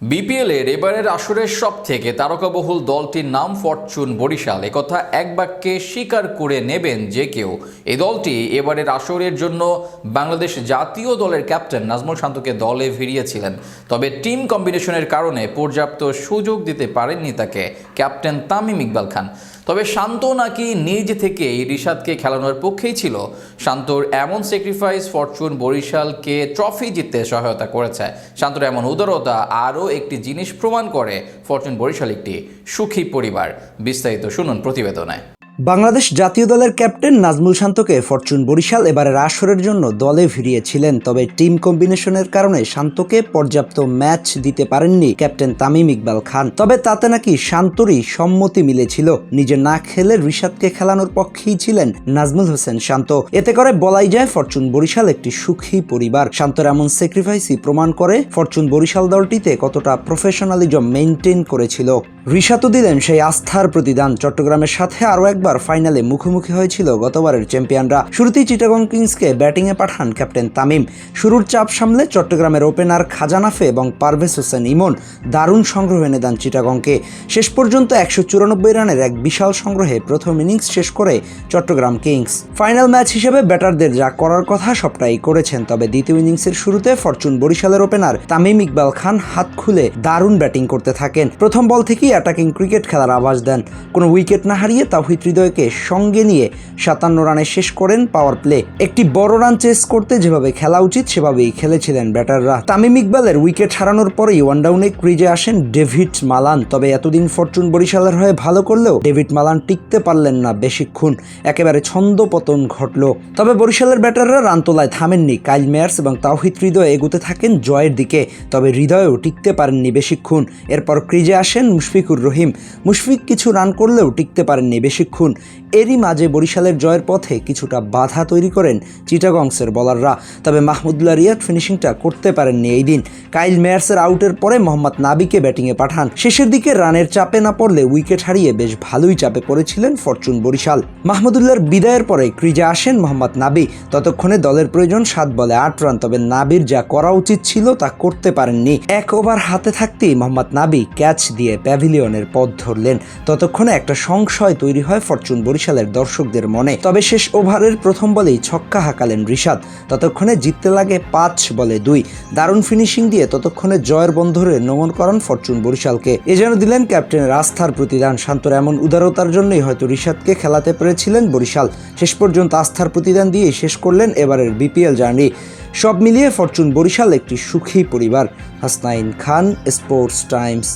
BPL এর এবারের আসরের সব থেকে তারকাবহুল দলটির নাম ফরচুন বরিশাল। একথা এক বাক্যে স্বীকার করে নেবেন যে কেউ। এই দলটি এবারের আসরের জন্য বাংলাদেশ জাতীয় দলের ক্যাপ্টেন নাজমুল শান্তকে দলে ভিড়িয়েছিলেন। তবে টিম কম্বিনেশনের কারণে পর্যাপ্ত সুযোগ দিতে পারেননি তাকে ক্যাপ্টেন তামিম ইকবাল খান। তবে শান্ত নাকি নিজ থেকেই রিশাদকে খেলানোর পক্ষেই ছিল। শান্তর এমন স্যাক্রিফাইস ফরচুন বরিশালকে ট্রফি জিততে সহায়তা করেছে। শান্তর এমন উদারতা আরও একটি জিনিস প্রমাণ করে ফরচুন বরিশাল একটি সুখী পরিবার। বিস্তারিত শুনুন প্রতিবেদনে। বাংলাদেশ জাতীয় দলের ক্যাপ্টেন নাজমুল শান্তকে ফরচুন বরিশাল এবারের আসরের জন্য দলে ভিড়িয়েছিলেন, তবে টিম কম্বিনেশনের কারণে শান্তকে পর্যাপ্ত ম্যাচ দিতে পারেননি ক্যাপ্টেন তামিম ইকবাল খান। তবে তাতে নাকি শান্তরই সম্মতি মিলেছিল। নিজে না খেলে রিশাদকে খেলানোর পক্ষেই ছিলেন নাজমুল হোসেন শান্ত। এতে করে বলাই যায়, ফরচুন বরিশাল একটি সুখী পরিবার। শান্তর এমন স্যাক্রিফাইসই প্রমাণ করে, ফরচুন বরিশাল দলটিতে কতটা প্রফেশনালিজম মেনটেন করেছিল। রিশাতও দিলেন সেই আস্থার প্রতিদান। চট্টগ্রামের সাথে আরও একবার ফাইনালে মুখোমুখি হয়েছিল গতবারের চ্যাম্পিয়নরা। শুরুতেই চিটাগং কিংসকে ব্যাটিংয়ে পাঠান ক্যাপ্টেন তামিম। শুরুর চাপ সামলে চট্টগ্রামের ওপেনার খাজানাফে এবং পারভেজ হোসেন ইমন দারুণ সংগ্রহ এনে দেন চিটাগংকে। শেষ পর্যন্ত একশো চুরানব্বই রানের এক বিশাল সংগ্রহে প্রথম ইনিংস শেষ করে চট্টগ্রাম কিংস। ফাইনাল ম্যাচ হিসেবে ব্যাটারদের যা করার কথা সবটাই করেছেন, তবে দ্বিতীয় ইনিংসের শুরুতে ফরচুন বরিশালের ওপেনার তামিম ইকবাল খান হাত খুলে দারুণ ব্যাটিং করতে থাকেন। প্রথম বল থেকেই অ্যাটাকিং ক্রিকেট খেলার আভাস দেন। কোনো উইকেট না হারিয়ে তাহিদ হৃদয়কে সঙ্গে নিয়ে সাতান্ন রানে শেষ করেন পাওয়ার প্লে একটি বড় রান চেস করতে যেভাবে খেলা উচিত, সেভাবেই খেলেছিলেন ব্যাটাররা। তামিম ইকবালের উইকেট হারানোর পরেই ওয়ানডাউনে ক্রিজে আসেন ডেভিড মালান। তবে এতদিন ফরচুন বরিশালের হয়ে ভালো করলেও ডেভিড মালান টিকতে পারলেন না বেশিক্ষণ। একেবারে ছন্দ পতন ঘটল। তবে বরিশালের ব্যাটাররা রান তোলায় থামেননি। কাইল মেয়ার্স এবং তাওহিদ হৃদয় এগুতে থাকেন জয়ের দিকে। তবে হৃদয়ও টিকতে পারেননি বেশিক্ষণ। এরপর ক্রিজে আসেন মুশফিকুর রহিম, মুশফিক কিছু রান করলেও টিকতে পারেননি বেশিক্ষণ। এরই মাঝে বরিশালের জয়ের পথে কিছুটা বাধা তৈরি করেন চিটাগংসের বলাররা তবে মাহমুদুল্লাহ রিয়াদ ফিনিশিংটা করতে পারেননি এই দিন। কাইল মেয়ার্সের আউটের পরে মোহাম্মদ নাবিকে ব্যাটিংয়ে পাঠান। শেষের দিকে রানের চাপে না পড়লে উইকেট হারিয়ে বেশ ভালোই চাপে পড়েছিলেন ফরচুন বরিশাল। মাহমুদুল্লাহর বিদায়ের পরে ক্রিজে আসেন মোহাম্মদ নাবি। ততক্ষণে দলের প্রয়োজন সাত বলে আট রান, তবে নাবির যা করা উচিত ছিল তা করতে পারেননি। এক ওভার হাতে থাকতেই মোহাম্মদ নাবি ক্যাচ দিয়ে প্যাভিলিয়নের পথ ধরলেন। ততক্ষণে একটা সংশয় তৈরি হয় ফরচুন বরিশালের দর্শকদের মনে। তবে শেষ ওভারের প্রথম বলেই ছক্কা হাঁকালেন রিশাদ। ততক্ষণে জিততে লাগে পাঁচ বলে দুই। দারুণ ফিনিশিং দিয়ে ততক্ষণে জয়ের বন্ধরে নমন করান ফরচুন বরিশালকে। এ যেন দিলেন ক্যাপ্টেনের আস্থার প্রতিদান। শান্তর এমন উদারতার জন্যই হয়তো রিশাদকে খেলাতে পেরেছিলেন বরিশাল। শেষ পর্যন্ত আস্থার প্রতিদান দিয়ে শেষ করলেন এবারের বিপিএল জার্নি। সব মিলিয়ে ফরচুন বরিশাল একটি সুখী পরিবার। Hasnain Khan, sports times.